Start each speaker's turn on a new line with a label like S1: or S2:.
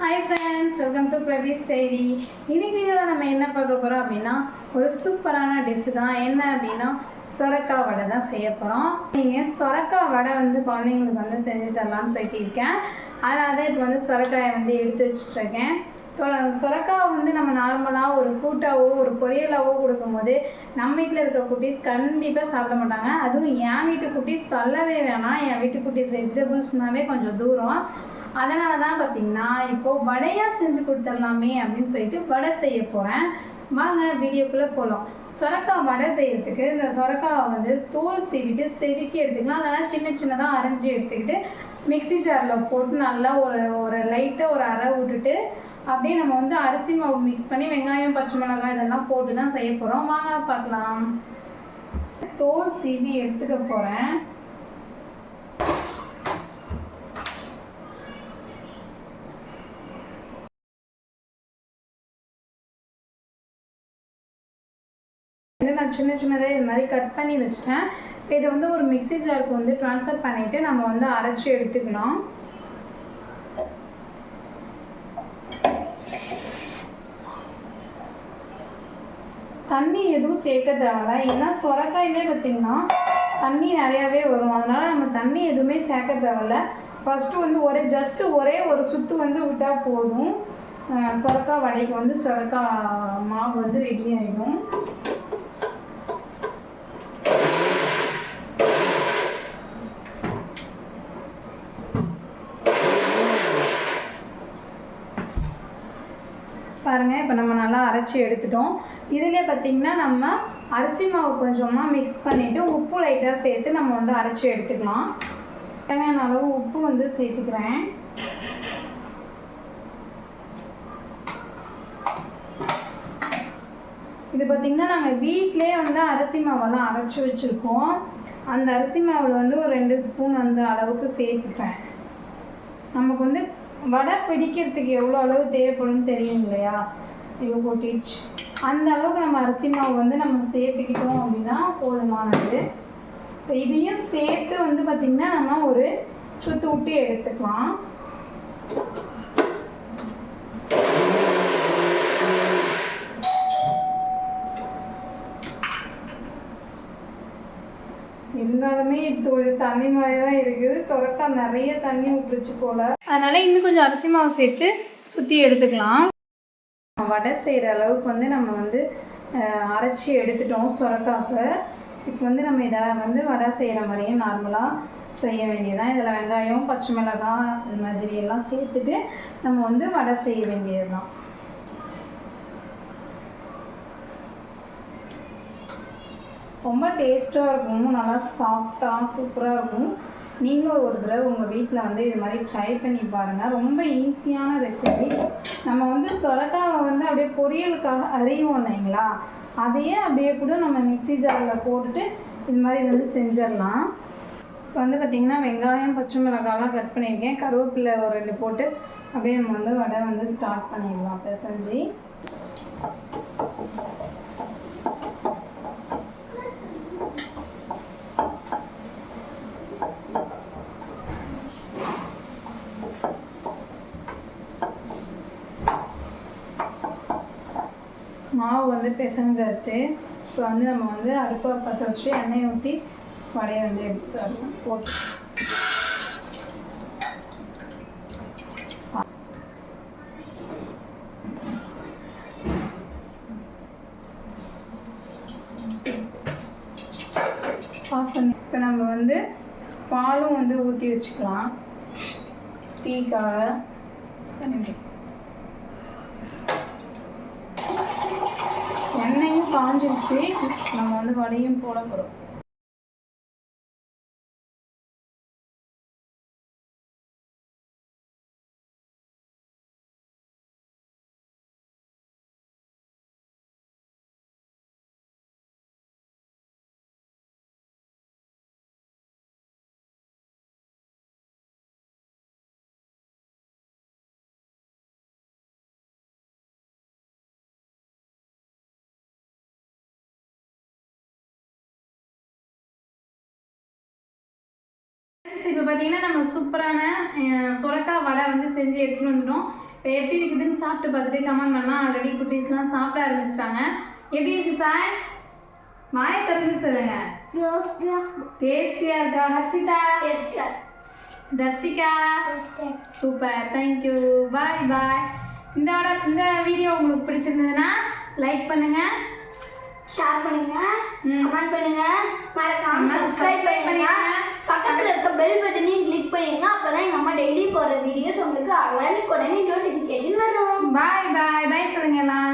S1: Hi friends welcome to Pratheesh diary இன்னைக்கு வீடியோவில் நம்ம என்ன பார்க்க போகிறோம் அப்படின்னா ஒரு சூப்பரான டிஷ்ஷு தான். என்ன அப்படின்னா சொரக்காய் வடை தான் செய்ய போகிறோம் நீங்கள் சொரக்காய் வடை வந்து குழந்தைங்களுக்கு வந்து செஞ்சு தரலாம்னு சொல்லியிருக்கேன். அதனால தான் இப்போ வந்து சொரக்காயை வந்து எடுத்து வச்சுட்ருக்கேன். சொரக்காய் வந்து நம்ம நார்மலாக ஒரு கூட்டாவோ ஒரு பொரியலாவோ கொடுக்கும்போது நம்ம வீட்டில் இருக்க குட்டீஸ் கண்டிப்பாக சாப்பிட மாட்டாங்க. அதுவும் என் வீட்டு குட்டீஸ் சொல்லவே வேணாம். என் வீட்டு குட்டீஸ் வெஜிடபிள்ஸ்னாவே கொஞ்சம் தூரம். அதனால தான் பார்த்தீங்கன்னா இப்போது வடையாக செஞ்சு கொடுத்துடலாமே அப்படின்னு சொல்லிட்டு வடை செய்ய போகிறேன் வாங்க வீடியோக்குள்ளே போகலாம் சொரக்காய் வடை செய்யறதுக்கு இந்த சொரக்காவை வந்து தோல் சீவிட்டு செதுக்கி எடுத்துக்கலாம். அதனால் சின்ன சின்னதாக அரைஞ்சி எடுத்துக்கிட்டு மிக்ஸி ஜாரில் போட்டு நல்லா ஒரு ஒரு லைட்டாக ஒரு அரை விட்டுட்டு அப்படியே நம்ம வந்து அரிசி மாவு மிக்ஸ் பண்ணி வெங்காயம் பச்சை மிளகாய் இதெல்லாம் போட்டு தான் செய்ய போகிறோம் வாங்க பார்க்கலாம். தோல் சீவி எடுத்துக்க போகிறேன் வந்து நான் சின்ன சின்னதாக இது மாதிரி கட் பண்ணி வச்சிட்டேன். இதை வந்து ஒரு மிக்ஸி ஜாருக்கு வந்து ட்ரான்ஸ்ஃபர் பண்ணிவிட்டு நம்ம வந்து அரைச்சி எடுத்துக்கலாம். தண்ணி எதுவும் சேர்க்க தேவையில்ல ஏன்னா சொரக்காயிலே பார்த்தீங்கன்னா தண்ணி நிறையாவே வரும். அதனால் நம்ம தண்ணி எதுவுமே சேர்க்க தேவையில்ல. ஃபஸ்ட்டு வந்து ஒரே ஜஸ்ட்டு ஒரே ஒரு சுற்று வந்து விட்டால் போதும். சொரக்காய் வடைக்கு வந்து சொரக்காய் மாவு வந்து ரெடி ஆகிடும் பாருங்கள் இப்போ நம்ம நல்லா அரைச்சி எடுத்துட்டோம். இதிலே பார்த்திங்கன்னா நம்ம அரிசி மாவு கொஞ்சமாக மிக்ஸ் பண்ணிவிட்டு உப்பு லைட்டாக சேர்த்து நம்ம வந்து அரைச்சி எடுத்துக்கலாம். தேவையான அளவு உப்பு வந்து சேர்த்துக்கிறேன். இது பார்த்திங்கன்னா நாங்கள் வீட்டிலே வந்து அரிசி மாவெல்லாம் அரைச்சி வச்சுருக்கோம். அந்த அரிசி மாவில் வந்து ஒரு ரெண்டு ஸ்பூன் அந்த அளவுக்கு சேர்த்துக்கிறேன். நமக்கு வந்து வடை பிடிக்கிறதுக்கு எவ்வளோ அளவு தேவைப்படும்னு தெரியும் இல்லையா? ஐயோ டீச். அந்த அளவுக்கு நம்ம அரிசி மாவு வந்து நம்ம சேர்த்துக்கிட்டோம் அப்படின்னா போதுமானது. இப்போ இதையும் சேர்த்து வந்து பார்த்திங்கன்னா நம்ம ஒரு சுத்து விட்டு எடுத்துக்கலாம். இருந்தாலுமே இது ஒரு தண்ணி மாதிரி தான் இருக்குது. சொரக்காய் நிறைய தண்ணி விட்டுருச்சு போல். அதனால் இன்னும் கொஞ்சம் அரிசி மாவு சேர்த்து சுற்றி எடுத்துக்கலாம். வடை செய்கிற அளவுக்கு வந்து நம்ம வந்து அரைச்சி எடுத்துட்டோம் சொரக்காவை. இப்போ வந்து நம்ம இதை வந்து வடை செய்கிற மாதிரியே நார்மலாக செய்ய வேண்டியதுதான். இதில் வெங்காயம் பச்சை மிளகாய் இது மாதிரி எல்லாம் சேர்த்துட்டு நம்ம வந்து வடை செய்ய வேண்டியது தான் ரொம்ப டேஸ்ட்டாக இருக்கும் நல்லா சாஃப்டாக சூப்பராக இருக்கும். நீங்களும் ஒரு தடவை உங்கள் வீட்டில் வந்து இது மாதிரி ட்ரை பண்ணி பாருங்கள் ரொம்ப ஈஸியான ரெசிபி நம்ம வந்து சொரக்காவை வந்து அப்படியே பொரியலுக்காக அறிவோம் இல்லைங்களா? அதையே அப்படியே கூட நம்ம மிக்ஸி ஜாரில் போட்டுட்டு இது மாதிரி வந்து செஞ்சிடலாம். இப்போ வந்து பார்த்திங்கன்னா வெங்காயம் பச்சை மிளகாலாம் கட் பண்ணியிருக்கேன். கருவேப்பிலை ஒரு ரெண்டு போட்டு அப்படியே நம்ம வந்து வடை வந்து ஸ்டார்ட் பண்ணிடலாம் பிசைஞ்சு. மாவு வந்து பிசைஞ்சாச்சு. இப்போ வந்து நம்ம வந்து அடுப்பை பற்ற வச்சு எண்ணெய் ஊற்றி வடைய வந்து எடுத்து போட்டு பாஸ் பண்ணி இப்போ நம்ம வந்து பாலும் வந்து ஊற்றி வச்சுக்கலாம். தீக்காக காஞ்சிருச்சு நம்ம வந்து வடையும் போட போகிறோம் இப்போ பார்த்தீங்கன்னா நம்ம சூப்பரான அஹ், சுரக்காய் வடை வந்து செஞ்சு எடுத்துகிட்டு வந்துட்டோம். இப்போ எப்படி இருக்குதுன்னு சாப்பிட்டு பார்த்துட்டு கமெண்ட் பண்ணலாம். ஆல்ரெடி குட்டீஸ்லாம் சாப்பிட ஆரம்பிச்சிட்டாங்க. எப்படி இருக்கு சார் வாயை திறந்து சொல்லுங்க. டேஸ்டியாக இருக்கா Harshitha? Darshika super thank you bye bye இந்த வடை இந்த வீடியோ உங்களுக்கு பிடிச்சிருந்ததுன்னா லைக் பண்ணுங்க.
S2: ஷேர் பண்ணுங்க. கமெண்ட் பண்ணுங்க. மறக்காம சப்ஸ்கிரைப் பண்ணுங்க. உங்களுக்கு உடனுக்குடனே நோட்டிஃபிகேஷன் வரும்.
S1: பாய் பாய் பாய் சொல்லுங்க எல்லாம்